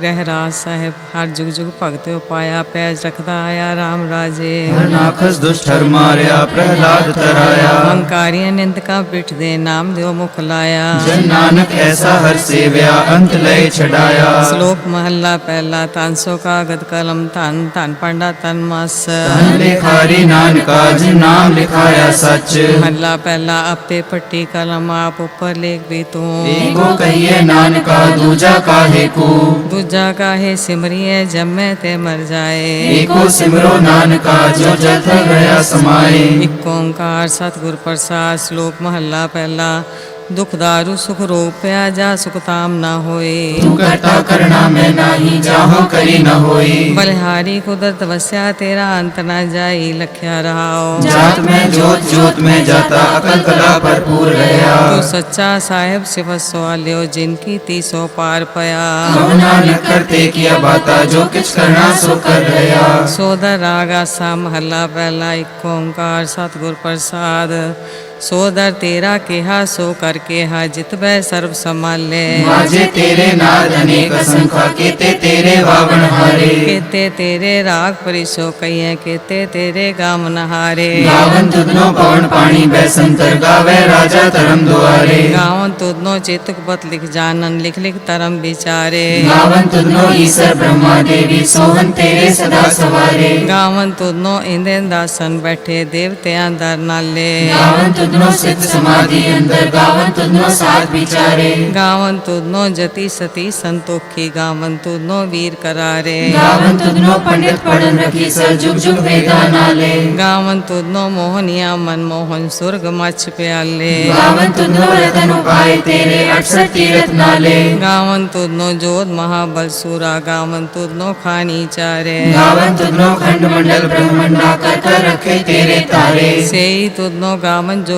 ਰਹਿ ਰਾਜ ਸਾਹਿਬ ਹਰ ਜੁਗ ਜੁਗ ਭਗਤ ਉਪਾਇਆ ਪੈਜ ਰਖਦਾ ਆਇਆ RAM ਰਾਜੇ। ਨਾਖਸ ਦੁਸ਼ਟ ਹਰ ਮਾਰਿਆ ਪ੍ਰਹਿਲਾਦ ਤਰਾਇਆ। ਹੰਕਾਰੀਆਂ ਨਿੰਦਕਾਂ ਪਿੱਠ ਦੇ ਨਾਮ ਦਿਓ ਮੁਖ ਲਾਇਆ। ਜਨ ਨਾਨਕ ਐਸਾ ਹਰ ਸੇਵਿਆ ਅੰਤ ਲੈ ਛਡਾਇਆ। ਸ਼ਲੋਕ ਮਹੱਲਾ ਪਹਿਲਾ ਤਨ ਸੋ ਕਾਗਦ ਕਲਮ ਧਨ ਧਨ ਪੰਡਾ ਤਨ ਮਸ। ਧਨ ਲਿਖਾਰੀ ਨਾਨਕਾ ਜਿਨ ਨਾਮ ਲਿਖਾਇਆ ਸੱਚ। ਮਹੱਲਾ ਪਹਿਲਾ ਆਪੇ ਪੱਟੀ ਕਲਮ ਆਪ ਉੱਪਰ ਲੇਖ ਵੀ ਤੂੰ। ਏਕੋ ਕਹੀਏ ਨਾਨਕਾ ਦੂਜਾ ਕਾਹੇ ਕੋ। जा काहे सिमरिए जब मैं ते मर जाए। एको सिमरो नानका जो जत गया समाए एक ओंकार सतगुर प्रसाद श्लोक महला पहला। ਦੁਖ ਦਾਰੂ ਸੁਖ ਰੋਪਿਆ ਜਾ ਸੁਖ ਤਾਮ ਨਾ ਹੋਏ। ਤੂੰ ਕਰਤਾ ਕਰਣਾ ਮੈਂ ਨਾਹੀ ਜਾਹੋ ਕਰੀ ਨ ਹੋਈ। ਬਲਿਹਾਰੀ ਕੁਦਰਤ ਵਸਿਆ ਤੇਰਾ ਅੰਤ ਨਾ ਜਾਈ ਲਖਿਆ ਰਹਾਓ। ਜਾਤ ਮੈਂ ਜੋਤ ਜੋਤ ਮੈਂ ਜਾਤਾ ਅਕਲ ਕਲਾ ਭਰਪੂਰ ਤੂੰ ਰਹਾ ਸੱਚਾ ਸਾਹਿਬ ਸਿਵ ਸਵਾਲਿਓ ਜਿਨ ਕੀ ਤੀਸੋ ਪਾਰ ਪਿਆ। ਕਵਨਾ ਨ ਕਰਤੇ ਕੀਆ ਬਾਤਾ ਜੋ ਕਿਛ ਕਰਨਾ ਸੋ ਕਰ ਰਹਾ ਸੋਦਰ ਰਾਗਾ ਸਾ ਮਹੱਲਾ ਪਹਿਲਾ ਇੱਕ ਓੰਕਾਰ ਸਤਿਗੁਰ ਪ੍ਰਸਾਦ। ਸੋਦਰ ਤੇਰਾ ਕਿਹਾ ਸੋ ਕਰ ਕਿਹਾ ਜਿਤ ਬੈ ਸਰਬ ਸੰਭਾਲੇ। ਮਾਝੇ ਤੇਰੇ ਨਾਦ ਅਨੇਕ ਅਸੰਖਾ ਕੀਤੇ ਤੇਰੇ ਵਾਵਨ ਹਾਰੇ। ਕੇਤੇ ਤੇਰੇ ਰਾਗ ਪਰਿਸੋ ਕਈਏ ਕੇਤੇ ਤੇਰੇ ਗਾਮ ਨਹਾਰੇ। ਗਾਵਨ ਤੁਧਨੋ ਪਵਨ ਪਾਣੀ ਬੈ ਸੰਤਰ ਗਾਵੇ ਰਾਜਾ ਧਰਮ ਦੁਆਰੇ। ਗਾਵਨ ਤੁਧਨੋ ਚੇਤਕ ਪਤ ਲਿਖ ਜਾਣਨ ਲਿਖ ਲਿਖ ਧਰਮ ਵਿਚਾਰੇ। ਗਾਵਨ ਤੁਧਨੋ ਈਸਰ ਬ੍ਰਹਮਾ ਦੇਵੀ ਸੋਹਨ ਤੇਰੇ ਸਦਾ ਸਵਾਰੇ। ਗਾਵਨ ਤੁਧਨੋ ਇੰਦੇ ਦਾਸਨ ਬੈਠੇ ਦੇਵਤਿਆਂ ਦਰ ਨਾਲੇ। ਗਾਵਨ गावन तुदनो साथ जति सती संतोख गावन तुदनो वीर करारे। गावन तुदनो पंडित पढ़न रखी सर जुग जुग वेदा नाले गावन तुदनो मोहनिया मन मोहन स्वर्ग मच प्याले। गावन तुदनो रतन उपाय तेरे अठसठ तीरथ नाले। गावन तुदनो जोध महाबल सूरा गावन तुदनो खानी चारे। गावन तुदनो खंड मंडल ब्रह्मंडा कर रखे तेरे तारे। से ही तुदनो गावन जो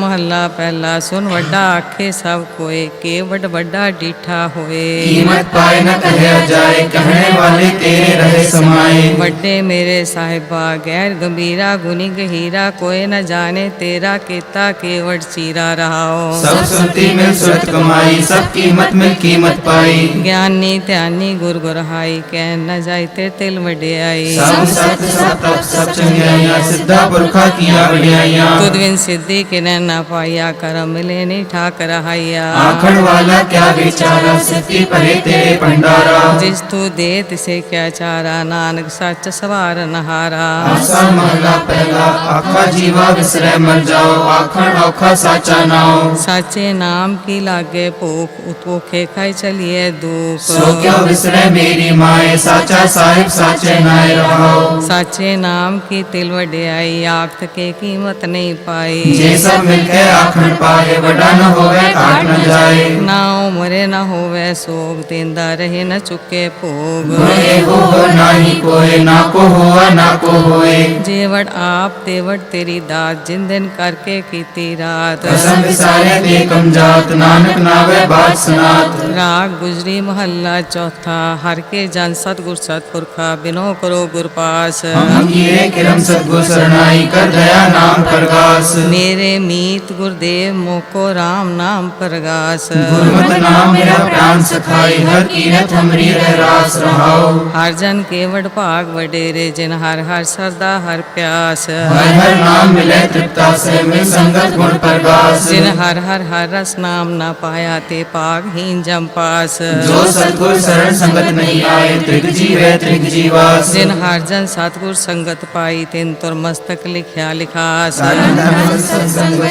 ਮਹੱਲਾ ਪਹਿਲਾ ਸੁਨ ਵੱਡਾ ਆਖੇ ਸਭ ਕੋਏ ਕੇ ਵੱਡ ਵੱਡਾ ਡੀਠਾ ਹੋਏ ਕੀਮਤ ਪਾਏ ਨ ਕਹਿਆ ਜਾਏ ਕਹਿਣੇ ਵਾਲੇ ਤੇਰੇ ਰਹੇ ਸਮਾਏ ਵੱਡੇ ਮੇਰੇ ਸਾਹਿਬਾ ਗੈਰ ਗੰਭੀਰਾ ਗੁਨੀ ਗਹੀਰਾ ਕੋਏ ਨ ਜਾਣੇ ਤੇਰਾ ਕੀਤਾ ਕੇਵੜ ਚੀਰਾ ਰਹਾਓ ਸਭ ਸੁਰਤੀ ਮਿਲ ਸੁਰਤ ਕਮਾਈ ਸਭ ਕੀਮਤ ਮਿਲ ਕੀਮਤ ਪਾਈ ਗਿਆਨੀ ਧਿਆਨੀ ਗੁਰ ਗੁਰਹਾਈ ਕਹਿ ਨ ਜਾਏ ਤੇ ਤਿਲ ਵਡਿਆਈ ਸਭ ਸਤ ਸਭ ਤਪ ਸਭ ਚੰਗਿਆਈਆਂ ਸਿੱਧਾ ਪੁਰਖਾ ਕੀਆਂ ਵਡਿਆਈਆਂ ਤੁਧ ਬਿਨ ਸਿੱਧੀ ना पाया कर मिले नहीं ठाकर रहाया आखन वाला क्या बेचारा सती परे तेरे भंडारा। जिस तू दे तिसे क्या चारा नानक सच सवार नहारा। आसा महला पहला आखा जीवा विसर मर जाओ आखण औखा साचा नाओ। साचे नाम की लागे भूख उतो खे खाई चलिए दूप सो क्या विसर मेरी माए साचा साहिब साचे नाए रहो साचे नाम की तिल वडे आई आख के कीमत नहीं पाई। जे सब मिल ਕੇ ਆਖਣ ਪਾਏ ਵੱਡਾ ਨ ਹੋਵੇ ਘਾਟ ਨ ਜਾਏ। ਨਾ ਉਮਰੇ ਨਾ ਹੋਵੇ ਸੋਗ ਤਿੰਦਾ ਰਹੇ ਨ ਚੁੱਕੇ ਭੋਗ। ਹੋਏ ਹੋ ਨਾਹੀ ਕੋਏ ਨਾ ਕੋ ਹੋਆ ਨਾ ਕੋ ਹੋਏ। ਜੇਵੜ ਆਪ ਤੇਵੜ ਤੇਰੀ ਦਾਤ ਜਿਨ ਦਿਨ ਕਰਕੇ ਕੀਤੀ ਰਾਤ। ਕਸਮ ਵਿਸਾਰੇ ਤੇ ਕਮ ਜਾਤ ਨਾਨਕ ਨਾਵੇ ਬਾਤ ਸਨਾਤ। ਰਾਗ ਗੁਜਰੀ ਮਹੱਲਾ ਚੌਥਾ ਹਰ ਕੇ ਜਨ ਸਤਗੁਰ ਸਤਪੁਰਖਾ ਬਿਨੋ ਕਰੋ ਗੁਰ ਪਾਸ। ਹਮ ਕੀਏ ਕਿਰਮ ਸਤਗੁਰ ਸਰਨਾਈ ਕਰ ਦਇਆ ਨਾਮ ਪ੍ਰਗਾਸ। ਮੇਰੇ ਮੀਤ ਗੁਰਦੇਵ ਮੋਕੋ RAM ਨਾਮ ਪ੍ਰਗਾਸ। ਗੁਰਮਤਿ ਨਾਮ ਮੇਰਾ ਪ੍ਰਾਨ ਸਖਾਈ ਹਰ ਕੀਰਤ ਹਮਰੀ ਰਹਿ ਰਾਸ ਰਹਾਓ। ਹਰ ਜਨ ਕੇਵੜ ਭਾਗ ਵਡੇਰੇ ਜਿਨ ਹਰ ਹਰ ਸਰਦਾ ਹਰ ਪਿਆਸ। ਹਰ ਹਰ ਨਾਮ ਮਿਲੇ ਤ੍ਰਿਪਤਾ ਸੇ ਮਿਲ ਸੰਗਤ ਗੁਣ ਪ੍ਰਗਾਸ। ਜਿਨ ਹਰ ਹਰ ਹਰ ਰਸ ਨਾਮ ਨਾ ਪਾਇਆ ਤੇ ਭਾਗਹੀਨ ਜਮ ਪਾਸ। ਜੋ ਸਤਗੁਰ ਸਰਣ ਸੰਗਤ ਨਹੀਂ ਆਏ ਤ੍ਰਿਗ ਜੀਵੇ ਤ੍ਰਿਗ ਜੀਵਾਸ। ਜਿਨ ਹਰ ਜਨ ਸਤਗੁਰ ਸੰਗਤ ਪਾਈ ਤਿਨ ਤੁਰ ਮਸਤਕ ਲਿਖਿਆ ਲਿਖਾਸ। ਸਾਰਨ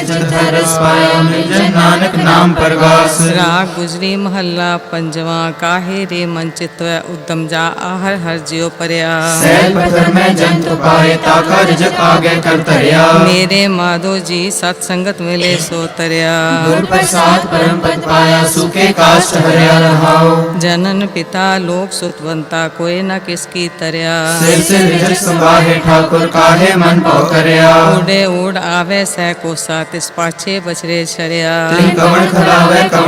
ਧਰਮ ਸੰਸੰਗ ਵਿੱਚ ਰਸ ਪਾਇਆ ਮਿਲ ਜਨ ਨਾਨਕ ਨਾਮ ਪ੍ਰਗਾਸ ਰਾਗ ਗੁਜਰੀ ਮਹੱਲਾ ਪੰਜਵਾ ਕਾਹੇ ਰੇ ਮਨ चित्त उद्दम जा आहर हर जियो परया ਸਹਿਜ ਪਥਰ ਮੈਂ ਜੰਤ ਪਾਏ ਤਾਕਾ ਰਿਜਕ ਆਗੇ ਕਰ ਧਰਿਆ ਮੇਰੇ ਮਾਧੋ ਜੀ ਸਤ ਸੰਗਤ ਮਿਲੇ ਸੋ ਤਰਿਆ ਗੁਰ ਪ੍ਰਸਾਦ ਪਰਮ ਪਦ ਪਾਇਆ ਸੁਖੇ ਕਾਸ਼ਟ ਹਰਿਆ ਰਹਾਓ ਜਨਨ ਪਿਤਾ ਲੋਕ ਸੁਤਵੰਤਾ ਕੋਏ ਨਾ ਕਿਸ ਕੀ ਤਰਿਆ ਸਿਰ ਸਿਰ ਰਿਜਕ ਸੰਭਾਹੇ ਠਾਕੁਰ ਕਾਹੇ ਮਨ ਭਉ ਕਰਿਆ ਉਡੇ ਊੜ ਆਵੇ ਸਹਿ तिस पाछे बछरे छरिया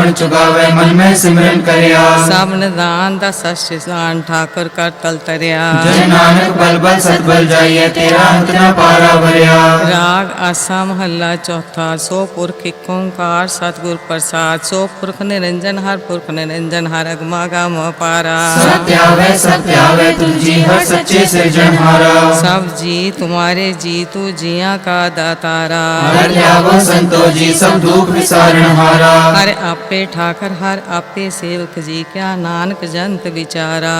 ਕਵਣ ਚੁਗਾਵੇ ਮਨ ਮੈਂ ਸਿਮਰਨ ਕਰਿਆ। ਸਭ ਨਿਦਾਨ ਦਾ ਸਸ਼ਿਸਾਨ ਠਾਕੁਰ ਕਰ ਤਲ ਤਰਿਆ। ਜਨ ਨਾਨਕ ਬਲ ਬਲ ਸਤਬਲ ਜਾਈਏ ਤੇਰਾ ਅੰਤ ਨਾ ਪਾਰਾ ਵਰਿਆ। ਰਾਗ ਆਸਾ ਮਹੱਲਾ ਚੌਥਾ ਸੋ ਪੁਰਖ ਏਕ ਓੰਕਾਰ ਸਤਿਗੁਰ ਪ੍ਰਸਾਦ। ਸੋ ਪੁਰਖ ਨਿਰੰਜਨ ਹਰ ਪੁਰਖ ਨਿਰੰਜਨ ਹਰ ਅਗਮਾ ਗਮ ਪਾਰਾ ਸਤਿਆਵੇ ਸਤਿਆਵੇ ਤੁਜੀ ਹਰ ਸੱਚੇ ਸਿਰਜਣਹਾਰਾ ਸਭ ਜੀ ਤੁਮਾਰੇ ਜੀ ਤੂ ਜੀਆਂ ਕਾ ਦਾਤਾਰਾ। ਹਰ ਲਿਆਵੋ ਸੰਤੋ ਜੀ ਸਭ ਦੁਖ ਵਿਸਾਰਣਹਾਰਾ ਹਰ ਆਪੇ आपे ठाकर हर आपे सेवक जी क्या नानक जंत विचारा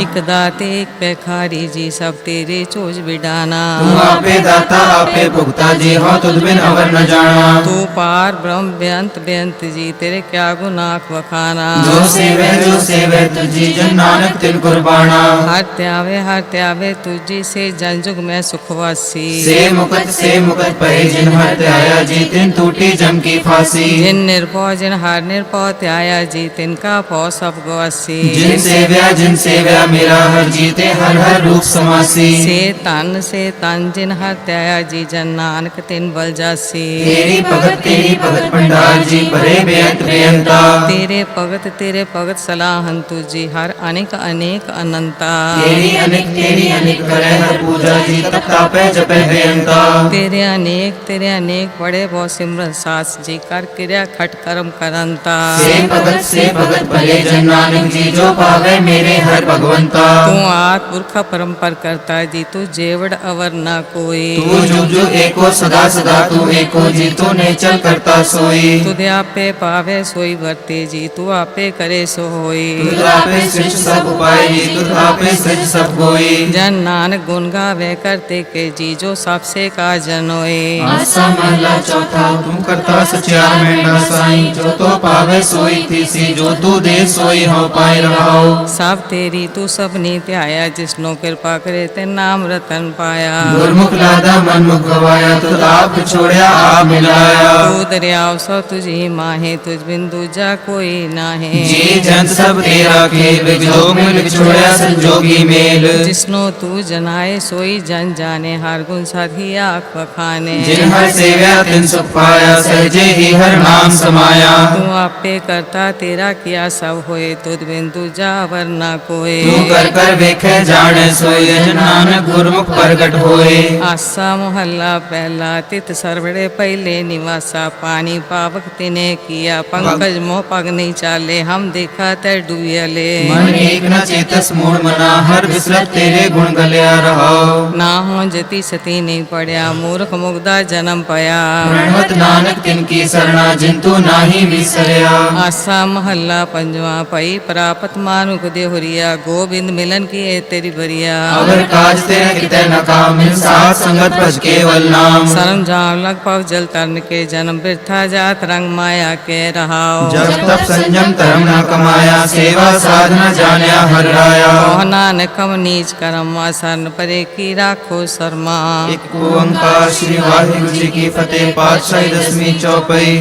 एक दाते एक पैखारी जी सब तेरे चोज बिडाना। आपे दाता आपे भुगता जी हाँ हो तुद बिन अवर न जाना। तू पार ब्रह्म बेअंत बेअंत जी तेरे क्या गुनाख वखाना। जो सेवे जो सेवे तुझी जन नानक तिन कुर्बाना। हर त्यावे हर त्यावे तुझी से जनजुग में सुखवासी से मुकत से मुकत परे जिन हर त्याया जी जीतिन टूटी जम की फांसी। जिन निर्भो जिन हार निर्भो त्याया जी जीतिन का भो सब गोसी जिन सेव्या जिन सेव्या मेरा हर जीते हर हर रूप समासी। से तन से तन जिन हर त्याया जी जन नानक तिन बल जासी। तेरी भगत तेरी भगत पंडाल जी परे बेअंत बेअंता। तेरे भगत तेरे भगत सलाहन तुझी हर अनेक अनेक अनंता। तेरी अनेक तेरी अनेक करे हर पूजा जी तप तापे जपे बेअंता। तेरे अनेक तेरे अनेक ਅਨੇਕ ਬੜੇ ਬਹੁ ਸਿਮਰਨ ਸਾਸ ਜੀ ਕਰ ਕਿਰਿਆ ਖਟ ਕਰਮ ਕਰੰਤਾ ਸੇ ਭਗਤ ਸੇ ਭਗਤ ਭਲੇ ਜਨ ਨਾਨਕ ਜੀ ਜੋ ਪਾਵੇ ਮੇਰੇ ਹਰ ਭਗਵੰਤਾ। ਤੂੰ ਆਤ ਪੁਰਖ ਪਰੰਪਰ ਕਰਤਾ ਜੀ ਤੂੰ ਜੇਵੜ ਅਵਰ ਨਾ ਕੋਈ। ਤੂੰ ਜੋ ਜੋ ਏਕੋ ਸਦਾ ਸਦਾ ਤੂੰ ਏਕੋ ਜੀ ਤੂੰ ਨੇ ਚਲ ਕਰਤਾ ਸੋਈ। ਤੁਧ ਆਪੇ ਪਾਵੇ ਸੋਈ ਵਰਤੇ ਜੀ ਤੂੰ ਆਪੇ ਕਰੇ ਸੋ ਹੋਈ। ਤੁਧ ਆਪੇ ਸ੍ਰਿਸ਼ ਸਭ ਉਪਾਏ ਜੀ ਤੁਧ ਆਪੇ ਸ੍ਰਿਜ ਸਭ ਕੋਈ ਜਨ ਨਾਨਕ ਗੁਣ ਗਾਵੇ ਕਰਤੇ ਕੇ ਜੀ ਜੋ ਸਭ ਸੇ ਕਾ ਜਨ ਹੋਏ। ਆਸਾ ਮਹਲਾ ਚੌਥਾ। ਤੂੰ ਕਰਤਾ ਸਚਿਆਰ ਮੈਂਡਾ ਸਾਈ। ਜੋ ਤੋ ਪਾਵੇ ਸੋਈ ਥੀਸੀ ਜੋ ਤੂੰ ਦੇ ਸੋਈ ਹੋ ਪਾਏ ਰਹਾਓ ਸਭ ਤੇਰੀ ਤੂੰ ਸਭਨੀ ਧਿਆਇਆ ਜਿਸਨੋ ਕਿਰਪਾ ਕਰੇ ਤੇ ਨਾਮ ਰਤਨ ਪਾਇਆ। ਗੁਰਮੁਖ ਲਾਦਾ ਮਨ ਮੁਖ ਗਵਾਇਆ ਤੁਧ ਆਪ ਛੋੜਿਆ ਆ ਮਿਲਾਇਆ। ਤੂੰ ਦਰਿਆਵ ਸੋ ਤੁਝੀ ਮਾਹੇ ਤੁਝ ਬਿਨ ਦੂਜਾ ਕੋਈ ਨਾਹੇ। ਜੀ ਜਨ ਸਭ ਤੇਰਾ ਖੇਲ ਵਿਜੋਗ ਮਿਲ ਵਿਛੋੜਿਆ ਸੰਜੋਗੀ ਮੇਲ। ਜਿਸਨੋ ਤੂੰ ਜਨਾਏ ਸੋਈ ਜਨ ਜਾਣੇ ਹਰ ਗੁਣ ਸਾਧੀ ਆਖ ਵਖਾਨੇ। ਜਿਨ ਹਰ ਸੇਵਿਆ ਤਿਨ ਸੁਖ ਪਾਇਆ ਸਹਜੇ ਹੀ ਹਰ ਨਾਮ ਸਮਾਇਆ। ਤੂੰ ਆਪੇ ਕਰਤਾ ਤੇਰਾ ਕੀਆ ਸਭ ਹੋਏ ਤੁਧ ਬਿਨ ਦੂਜਾ ਅਵਰ ਨਾ ਕੋਏ। ਤੂੰ ਕਰ ਕਰ ਵੇਖੇ ਜਾਣੇ ਜਨ ਨਾਨਕ ਗੁਰਮੁਖ ਪ੍ਰਗਟ ਹੋਏ। ਆਸਾ ਮੁਹੱਲਾ ਪਹਿਲਾ ਤਿਤ ਸਰਵੜੇ ਪਹਿਲੇ ਨਿਵਾਸਾ ਪਾਣੀ ਪਾਵਕ ਤਿਨੇ ਕੀਆ। ਪੰਕਜ ਮੋਹ ਪਗ ਨਹੀਂ ਚਾਲੇ ਹਮ ਦੇਖਾ ਤੇ ਡੁਬਿਆਲੇ ਮਨ ਏਕ ਨ ਚੇਤਸ ਮੂੜ ਮਨਾ ਹਰ ਵਿਸਰਤ ਤੇਰੇ ਗੁਣ ਗਲਿਆ ਰਹਾਓ ਨਾ ਹੋ ਜਤੀ ਸਤੀ ਨਹੀਂ ਪੜਿਆ ਮੂਰਖ ਮੁਗਦਾ ਜਨਮ ਪਿਆ ਪ੍ਰਣਵਤ ਨਾਨਕ ਤਿਨ ਕੀ ਸਰਣਾ ਜਿਨ ਤੂੰ ਨਾਹੀ ਵਿਸਰਿਆ ਆਸਾ ਮਹੱਲਾ ਪੰਜਵਾ ਭਈ ਪ੍ਰਾਪਤ ਮਾਨੁਖ ਦੇ ਹੁਰੀਆ ਗੋਬਿੰਦ ਮਿਲਨ ਕੀ ਏ ਤੇਰੀ ਬਰੀਆ ਅਗਰ ਕਾਜ ਤੇਰੇ ਕਿਤੇ ਨ ਕਾਮ ਮਿਲ ਸਾਥ ਸੰਗਤ ਭਜ ਕੇਵਲ ਨਾਮ ਸਰਮ ਜਾਮ ਲਗ ਪਵ ਜਲ ਤਰਨ ਕੇ ਜਨਮ ਬਿਰਥਾ ਜਾਤ ਰੰਗ ਮਾਇਆ ਕੇ ਰਹਾਓ ਜਬ ਤਪ ਸੰਜਮ ਧਰਮ ਨ ਕਮਾਇਆ ਸੇਵਾ ਸਾਧਨਾ ਜਾਣਿਆ ਹਰ ਰਾਇਆ ਕੋ ਨਾਨਕਮ ਨੀਚ ਕਰਮ ਸਰਨ ਪਰੇ ਕੀ ਰਾਖੋ ਸਰਮਾ ਇੱਕ ਓੰਕਾਰ ਸ੍ਰੀ ਵਾਹਿਗੁਰੂ ਜੀ ਕੀ फतेह पातशाही दसवीं चौपाई।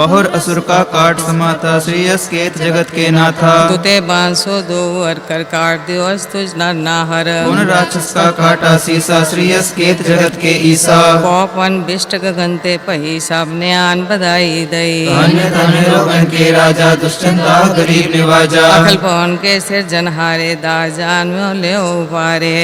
बहुर असुर का काट समाता श्री अस्केत जगत के नाथा। तुते बांसो दो और कर काट दियो अस नर नाहर। उन राक्षस का काटा सीसा श्री अस्केत जगत के ईसा। पौपन बिष्ट गगनते पही सबने आन बधाई दई। धन्य धन्य रोगन के राजा दुष्टंता गरीब निवाजा। अखल पवन के सिर जनहारे दाजान में ले उबारे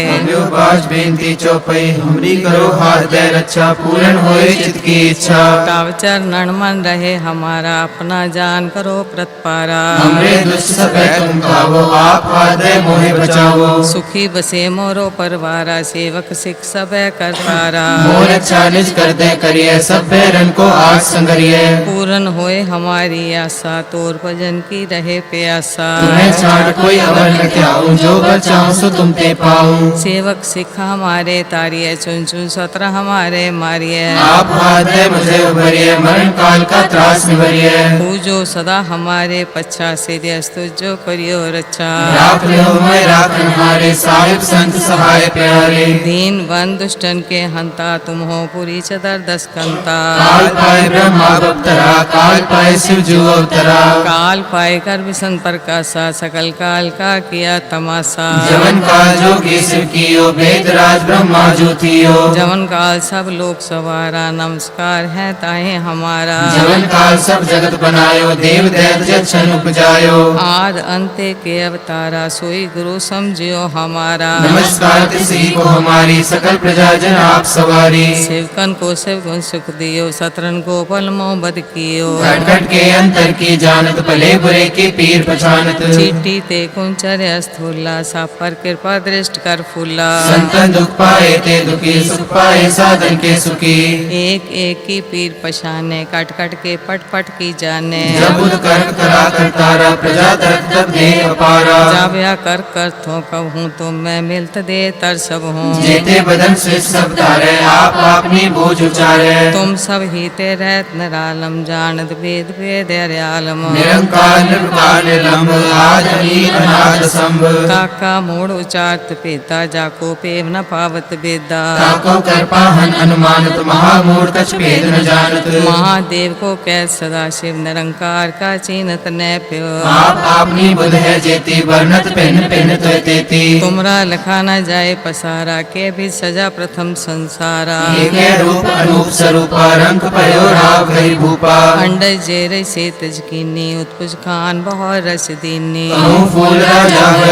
पास बेनती चौपाई हमरी करो हाथ दे रक्षा पूर्ण होए चित की इच्छा। तावचर नणमन रहे हमारा अपना जान करो प्रतपारा। हमरे दुष्ट सब तुम खावो आप हाथ मोहे बचावो सुखी बसे मोरो परवारा सेवक सिख सब करतारा। मोर अच्छा कर दे करिए सब बैरन को आज संगरिए। पूर्ण होए हमारी आशा तोर भजन की रहे प्यासा। तुम्हें छाड़ कोई अवर न त्याऊं जो बचाऊं सो तुम ते पाऊँ। सेवक सिख हमारे तारिये चुन चुन सत्र हमारे मारिये आप हाथ मुझे उभरिए मरण काल का त्रास त्रास निवर्य पूजो सदा हमारे पच्छा से दस्तु जो करियो रक्षा। राख लो मैं राखन हारे साहिब संत सहाय प्यारे। दीन बन दुष्टन के हंता तुम हो पूरी चदर दस कंता काल पाए ब्रह्मा अवतरा काल पाए शिव जो अवतरा। काल पाए कर विसन प्रकाशा सकल काल का किया तमाशा। जवन काल जो के शिव कियो वेद राज ब्रह्मा ज्योतियो। जवन काल सब लोक सवारा नमस्कार है ताहे हमारा। जवन काल सब जगत बनायो देव दैत जक्षण उपजायो। आद अंते के अवतारा सोई गुरु समझियो हमारा। नमस्कार तिसी को हमारी सकल प्रजा जन आप सवारी। शिवकन को शिव गुण सुख दियो सतरन को मोह बद कियो। घट घट के अंतर की जानत भले बुरे के पीर पछानत। चीटी ते कुंचर स्थूला सा पर कृपा दृष्ट कर फूला। संतन दुख पाए ते दुखी सुख पाए साधन के सुखी। एक एक की पीर पहचाने कट कट के पट पट की जाने जब उद कर्क करा कर तारा प्रजा तरक तब दे अपारा जाव्या कर कर थो कहूँ तो मैं मिलत दे तर सब हूँ जेते बदन से सब तारे आप अपनी बोझ उचारे तुम सब ही ते रहत नरालम जानत वेद वेद आलम निरंकार निर्विकार निर्लंब आदि अनाद संभ काका मोड़ उचारत पेता जाको पेव न पावत बेदा ताको कर पाहन अनुमानत महामूढ़ कछ भेद न जानत महादेव को कह सदा शिव निरंकार का चीनत न प्यो। आप आपनी बुध है जेती वर्णत पेन पेन तो तेती। तुमरा लखा न जाए पसारा के भी सजा प्रथम संसारा। है रूप अनूप स्वरूपा रंग पयो राव गई भूपा। अंड जेर से तजकीनी उत्पुज खान बहुत रस दीनी। कहूँ फूल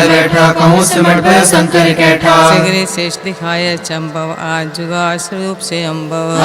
बैठा कहूँ सिमट पे शंकर कैठा। सिगरे शेष दिखाए चंबव आज जुगा स्वरूप से अम्बव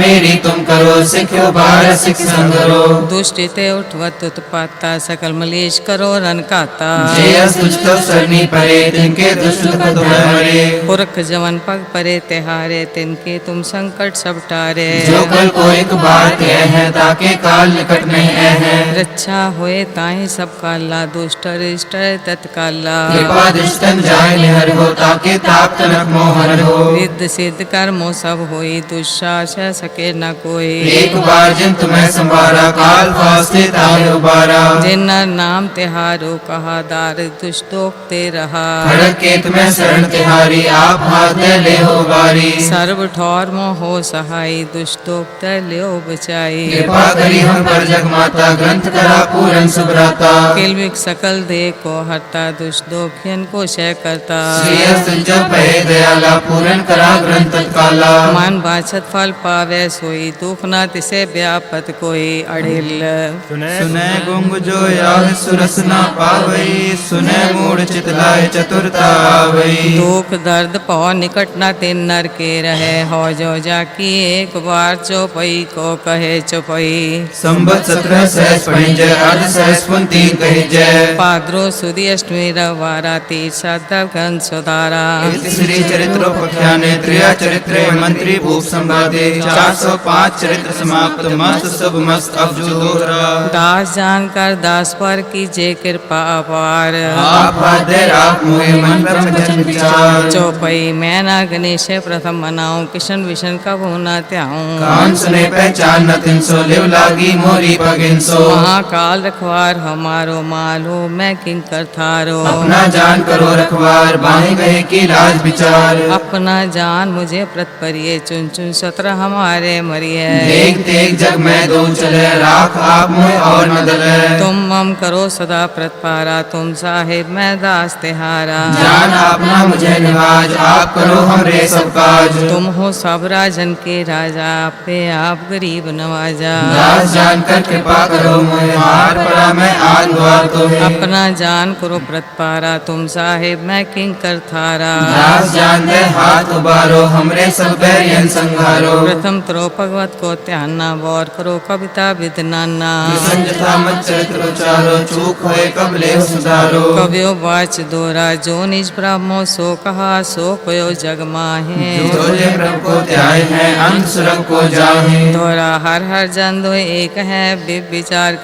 मेरी तुम करो सिखो बार सिख संगरो दुष्ट ते उठवत उत्पाता सकल मलेश करो रन काता जयस तुझ तो सरनी परे तिनके दुष्ट दुख मरे पुरख जवन पग परे तिहारे तिनके तुम संकट सब टारे जो कल को एक बार तय है ताके काल निकट नहीं है है रक्षा होए ताहि सब काला दुष्ट रिष्ट तत्काला कृपा दृष्टन जाय निहर हो ताके ताप तनक मोहन हो विद सिद्ध कर्मो सब होई दुशास सके न कोई एक बार जिन तुम्हें ਸੰਭਾਰਾ ਕਾਲ ਫਾਸਤੇ ਤਾਇ ਉਬਾਰਾ। ਜਿਨਾਂ ਨਾਮ ਤਿਹਾਰੋ ਕਹਾ ਦਾਰ ਦੁਸ਼ਟੋਕ ਤੇ ਰਹਾ। ਖੜਕ ਕੇਤ ਮੈਂ ਸਰਣ ਤਿਹਾਰੀ ਆਪ ਹਾਥ ਲੈ ਹੋ ਬਾਰੀ ਸਰਬ ਠੌਰ ਮੋ ਹੋ ਸਹਾਈ ਦੁਸ਼ਟੋਕ ਤੇ ਲਿਓ ਬਚਾਈ। ਕਿਰਪਾ ਕਰੀ ਹਮ ਪਰ ਜਗ ਮਾਤਾ ਗ੍ਰੰਥ ਕਰਾ ਪੂਰਨ ਸੁਭਰਾਤਾ। ਕਿਲ ਵਿਕ ਸਕਲ ਦੇ ਕੋ ਹਟਾ ਦੁਸ਼ਟੋਕਨ ਕੋ ਸ਼ੈ ਕਰਤਾ। ਸ੍ਰੀ ਅਸੰਜਪ ਹੈ ਦਇਆਲਾ ਪੂਰਨ ਕਰਾ ਗ੍ਰੰਥ ਕਾਲਾ ਮਨ ਬਾਛਤ ਫਲ ਪਾਵੇ ਸੋਈ ਦੁਖ ਨਾ ਤਿਸੇ ਵਿਆਪਤ कोई अड़िल। सुने गुंग जो याह सुरस ना पावई सुने मूढ़ चितलाय चतुरता आवई। दुख दर्द पौ निकट न तिन नर के रहे। हो जो जाकी एक बार चौपई को कहे चौपई। संबत सत्रह सहस पढ़ी जय अर्ध सहस तीन कही जय पाद्रो सुदी अष्टमी रवारा तीर साधव घन सुधारा श्री चरित्रोपख्याने त्रिया चरित्रे मंत्री भूप संवादे। चार सौ पाँच चरित्र समाप्त मस्त शुभ मस्त अब्जु दोहरा दास जानकर दास पर की जे कृपा अपार। आप हादे रात मोहे मन ब्रह्म जन विचार। चौपई मैं ना गणेश प्रथम मनाऊं किशन विशन कब न त्याऊं। कान सुने पहचान न तिन सो लिव लागी मोरी पगिन सो। महाकाल रखवार हमारो मालो मैं किंकर थारो। अपना जान करो रखवार बाहें गए की लाज विचार। अपना जान मुझे प्रतपरिये चुन चुन सत्र हमारे मरिए देख देख जग में दो चले राख आप मोह और न दले तुम मम करो सदा प्रतपारा तुम साहिब मैं दास तिहारा। जान आपना मुझे निवाज आप करो हमरे सब काज। तुम हो सब राजन के राजा पे आप गरीब नवाजा। दास जानकर कृपा करो मोहे मार पड़ा मैं आज द्वार तो है अपना जान करो प्रतपारा तुम साहिब मैं किंकर थारा। दास जान दे हाथ उबारो हमरे सब बैरियन संघारो। प्रथम तरो भगवत को ध्याना वौर करो कविता विदनाना संजता मत चरित्र उचारो चूक होए कब ले सुधारो। कव्यो वाच दोरा जो निज ब्रह्मो सो कहा सो कयो जग माहे। जो जे प्रभु को त्याय है अंत सुरग को जाहे। दोरा हर हर जन दो एक है विब विचार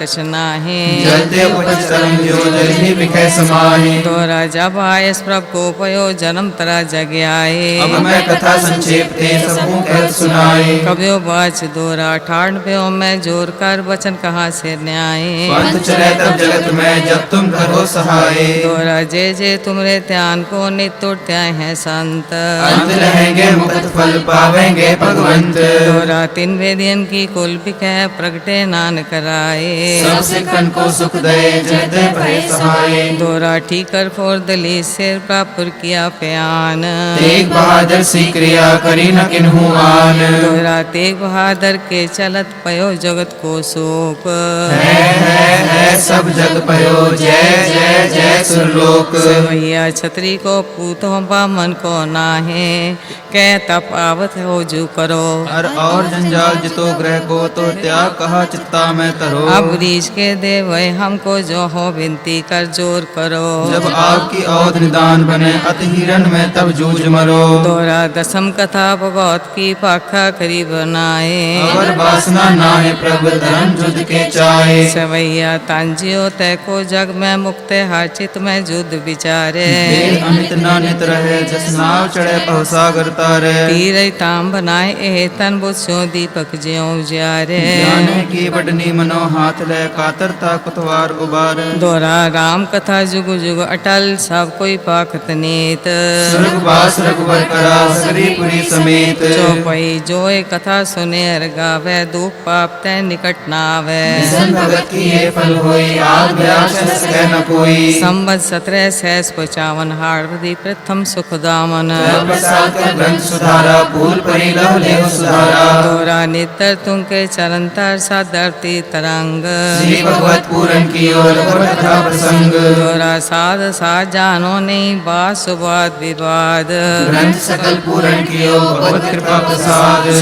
जलते उपज जो जल ही बिखे समाहे। दोरा जब प्रभु को पयो जन्म तरा जग आए। अब मैं कथा संक्षेप ते सबको कह सुनाए। कव्यो वाच दोरा ठाण प्यो मैं मैं ज़ोर कर वचन कहाँ से न्याय। पंथ चले तब जगत में जब तुम करो सहाय। दोरा जे जे तुमरे ध्यान को नित उठते हैं संत। अंत रहेंगे मुक्त फल पावेंगे भगवंत। दोरा तीन वेदियन की कुल बिकै प्रगटे नान कराए सब सिखन को सुख दे जगत भय सहाय। दोरा ठीकर फोर दली सिर प्रापुर किया प्यान। तेग बहादुर सी क्रिया करी न किन्हू आन। दोरा तेग बहादुर के चलत पयो जगत को शोक है है है सब जग पयो जय जय जय सुरलोक भैया छतरी को पूतो मन को नाहे। कै तप आवत हो जू करो। हर और जंजाल जितो ग्रह को तो त्याग कहा चित्ता में तरो। अब रीछ के दे वह हमको जो हो विनती कर ज़ोर करो। जब आपकी औध निदान बने अति हिरण में तब जूझ मरो। दोरा दसम कथा भगवत की पाखा करी बनाए। अवर वासना ਨਾਏ ਪ੍ਰਭ ਧਰਮ ਜੁਦ ਕੇ ਚਾਏ। ਸਵਈਆ ਤਾਂਜਿਓ ਤੈ ਕੋ ਜਗ ਮੈਂ ਮੁਕਤੇ ਹਰ ਚਿਤ ਮੈਂ ਜੁਦ ਵਿਚਾਰੇ। ਦੇ ਅਨਿਤ ਨਾਨਿਤ ਰਹੇ ਜਸ ਨਾਮ ਚੜੇ ਭਉ ਸਾਗਰ ਤਾਰੇ। ਤੀਰੇ ਤਾਮ ਬਨਾਏ ਇਹ ਤਨ ਬੁਸਿਓ ਦੀਪਕ ਜਿਉ ਜਿਆਰੇ। ਜਾਣੇ ਕੀ ਵਡਨੀ ਮਨੋ ਹਾਥ ਲੈ ਕਾਤਰ ਤਾਕਤ ਵਾਰ ਉਬਾਰ। ਦੋਰਾ ਰਾਮ ਕਥਾ ਜੁਗ ਜੁਗ ਅਟਲ ਸਭ ਕੋਈ ਪਾਖਤ ਨੀਤ। ਸੁਰਗ ਬਾਸ ਰਗਵਰ ਕਰਾ ਸਰੀ ਪੁਰੀ ਸਮੇਤ। ਜੋ ਪਈ ਜੋਏ ਕਥਾ ਸੁਨੇ ਰਗਾਵੇ ਦੁਖ ਪਾਪ तय निकट नावे। निसन भगत की ये फल होई आग न कोई। संबत सत्रह सहस पचावन हार्दी प्रथम सुख दामन प्रसाद कर ग्रंथ सुधारा भूल परी लव लेव सुधारा नितर तुमके चरण तर सा धरती तरंग। श्री भगवत पूरन की ओर कथा प्रसंग। साध साध जानो नहीं बात सुबाद विवाद। ग्रंथ सकल पूरन की ओर भगवत कृपा प्रसाद।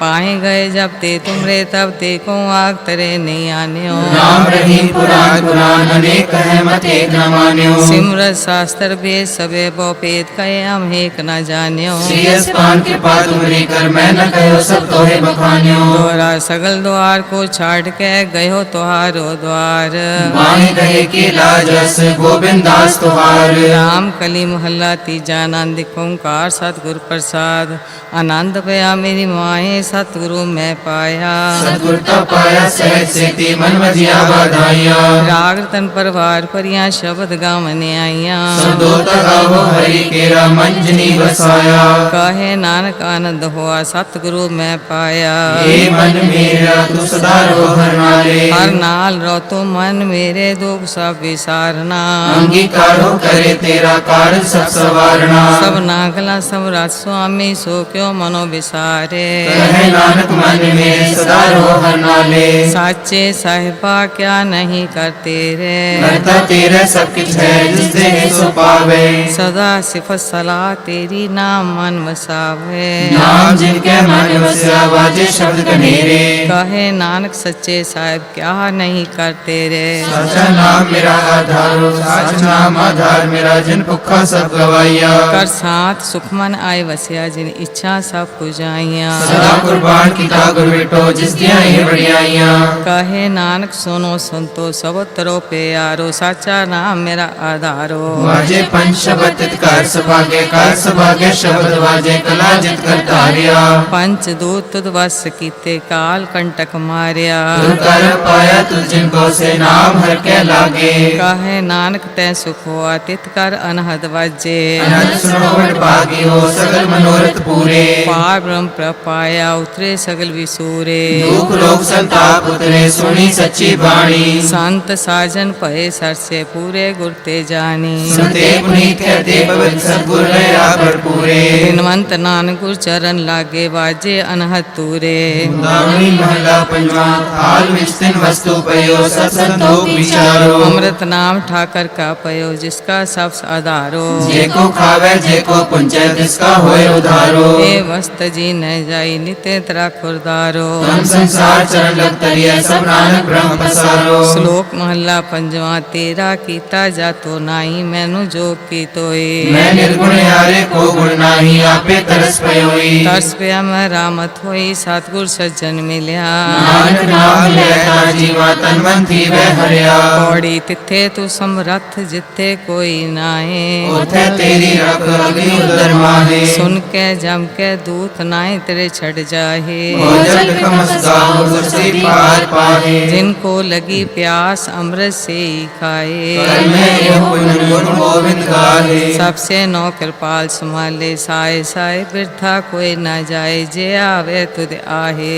पाए गए जब ते तुमरे तब ते को आग तरे नहीं आने राम रहीम पुराण पुराण अनेक है मत एक न मान्यो सिमरत शास्त्र वेद सबे बोपेद कहे हम एक न जान्यो श्रीयस पान कृपा तुमरी कर मैं न कहो सब तोहे बखान्यो दोरा सगल द्वार को छाड़ के गयो तुहारो द्वार माही कहे की लाजस गोविंद दास तुहार राम कली मोहल्ला तीजा आनंद ओंकार सतगुरु प्रसाद आनंद पया मेरी माए सतगुरु मैं पाया ਸਤਗੁਰ ਤਾ ਪਾਇਆ ਸਹਿਜ ਸੇਤੀ ਮਨ ਮਜਿਆ ਵਧਾਈਆਂ। ਰਾਗ ਤਨ ਪਰਵਾਰ ਪਰਿਆ ਸ਼ਬਦ ਗਾਵਨ ਆਈਆਂ ਸਦੋ ਤਗਾਵੋ ਹਰੀ ਕੇਰਾ ਮੰਜਨੀ ਵਸਾਇਆ। ਕਹੇ ਨਾਨਕ ਆਨੰਦ ਹੋਆ ਸਤਗੁਰੂ ਮੈਂ ਪਾਇਆ। ਏ ਮਨ ਮੇਰਾ ਤੂੰ ਸਦਾ ਰੋ ਹਰ ਨਾਲੇ ਹਰ ਨਾਲ ਰੋ ਤੋ ਮਨ ਮੇਰੇ ਦੁਖ ਸਭ ਵਿਸਾਰਨਾ। ਅੰਗੀਕਾਰੋ ਕਰੇ ਤੇਰਾ ਕਾਰਜ ਸਭ ਸਵਾਰਨਾ। ਸਭ ਨਾਗਲਾ ਸਮਰਾਟ ਸੁਆਮੀ ਸੋ ਕਿਉ ਮਨੋ ਵਿਸਾਰੇ? ਕਹੇ ਨਾਨਕ ਮਨ ਮੇਰੇ ਸਦਾ हर नाले साचे साहिबा क्या नहीं करते रे? करता तेरा सब कुछ है जिस देह सो पावे। सदा सिफत सलाह तेरी नाम मन वसावे नाम जिनके मन वस्या वाजे शब्द कनेरे कहे नानक सच्चे साहिब क्या नहीं करते रे? साचा नाम मेरा आधारो साच नाम आधार मेरा जिन भुखा सब गवाइया कर साथ सुखमन आए वसिया जिन इच्छा सब पुजाइया। सदा कुर्बान की गुर बेटो जिस ਤਿਸ ਦੀਆਂ ਹੀ ਵਡਿਆਈਆਂ ਕਹੇ ਨਾਨਕ ਸੁਨੋ ਸੰਤੋ ਸਭ ਤਰੋ ਪਿਆਰੋ ਸਾਚਾ ਨਾਮ ਮੇਰਾ ਆਧਾਰੋ। ਵਾਜੇ ਪੰਜ ਸ਼ਬਦ ਤਿਤ ਕਰ ਸੁਭਾਗੇ ਕਰ ਸੁਭਾਗੇ ਸ਼ਬਦ ਵਾਜੇ ਕਲਾ ਜਿਤ ਕਰ ਧਾਰਿਆ। ਪੰਜ ਦੂਤ ਤੁਧ ਵਸ ਕੀਤੇ ਕਾਲ ਕੰਟਕ ਮਾਰਿਆ। ਤੁਧ ਕਰ ਪਾਇਆ ਤੁਧ ਜਿਨ ਕੋ ਸੇ ਨਾਮ ਹਰ ਕੇ ਲਾਗੇ। ਕਹੇ ਨਾਨਕ ਤੈ ਸੁਖੋਆ ਤਿਤ ਕਰ ਅਨਹਦ ਵਾਜੇ। ਅਨੰਦ ਸੁਨੋ ਵਡ ਭਾਗਿਓ ਸਗਲ ਮਨੋਰਥ ਪੂਰੇ। ਪਾਰ ਬ੍ਰਹਮ ਪ੍ਰਪਾਇਆ ਉਤਰੇ ਸਗਲ ਵਿਸੂਰੇ। दुख लोक संताप उतरे सुनी सच्ची बाणी। संत साजन पए सर से पूरे गुरते जानी। सुनते पुनीत कहते पवित्र सदगुर रहा भरपूरे। दिनवंत नानक गुर चरण लागे बाजे अनहद तूरे। दावनी महला पंजवा हाल विस्तिन वस्तु पयो सत संतोख विचारो। अमृत नाम ठाकर का पयो जिसका सब आधारो। जेको खावे जेको पुंचे तिसका होए उधारो। हे वस्त जी न जाई नित्य तरा खुरदारो। संसार चरण लग तरिया सब नानक ब्रह्म पसारो। श्लोक महला पंजवा तेरा कीता जातो नाई मैनु जो की तोए मैं निर्गुण यारे को गुण नाही आपे तरस पयोई। तरस पिया मैं रामत होई सतगुर सज्जन मिलिया। नानक नाम लेता जीवा तन मन थी वह हरिया। पौड़ी तिथे तू समरथ जिथे कोई नाए उथे तेरी रख अग्नि उदर माहे। सुन के जम के दूत नाए तेरे छड़ जाहे। साहु सुरसी पार पाए। जिनको लगी प्यास अमृत से ही खाए। कर में यह पुण्य गुण गोविंद गाहे सबसे नौ कृपाल संभाले। साए साए बिरथा कोई न जाए जे आवे तुद आहे।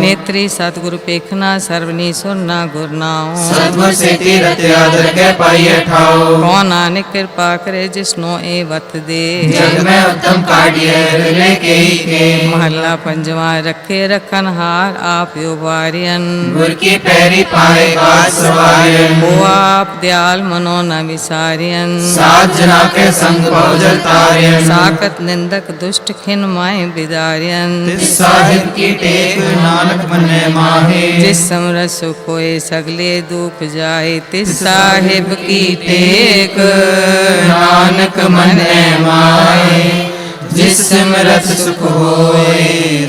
नेत्री सतगुरु पेखना सर्वनी सुनना गुरनाओ। सतगुर से तीरथ आदर के पाइए ठाओ कौन नानक कृपा करे जिसनो ए वत दे। जग में उत्तम ਕੇ ਮਹੱਲਾ ਪੰਜਵਾਂ ਰੱਖੇ ਰਖਨ ਹਾਰ ਆਪ ਉਬਾਰੀਨ ਗੁਰ ਕੀ ਪੈਰੀ ਪਾਏ ਬਾਤ ਸਵਾਰੀਨ ਉਹ ਆਪ ਦਿਆਲ ਮਨੋ ਨਾ ਵਿਸਾਰੀਨ ਸਾਧ ਜਨਾ ਕੇ ਸੰਗ ਭਉਜਲ ਤਾਰੀਨ ਸਾਖਤ ਨਿੰਦਕ ਦੁਸ਼ਟ ਖਿਨ ਮਾਏ ਬਿਦਾਰੀਨ ਤਿਸ ਸਾਹਿਬ ਕੀ ਟੇਕ ਨਾਨਕ ਮੰਨੇ ਮਾਹੇ। ਜਿਸ ਸਮਰ ਸੁਖ ਹੋਏ ਸਗਲੇ ਦੁਖ ਜਾਏ ਤਿਸ ਸਾਹਿਬ ਕੀ ਟੇਕ ਨਾਨਕ ਮੰਨੇ ਮਾਏ ਜਿਸ ਸਿਮਰਤ ਸੁਖ ਹੋਏ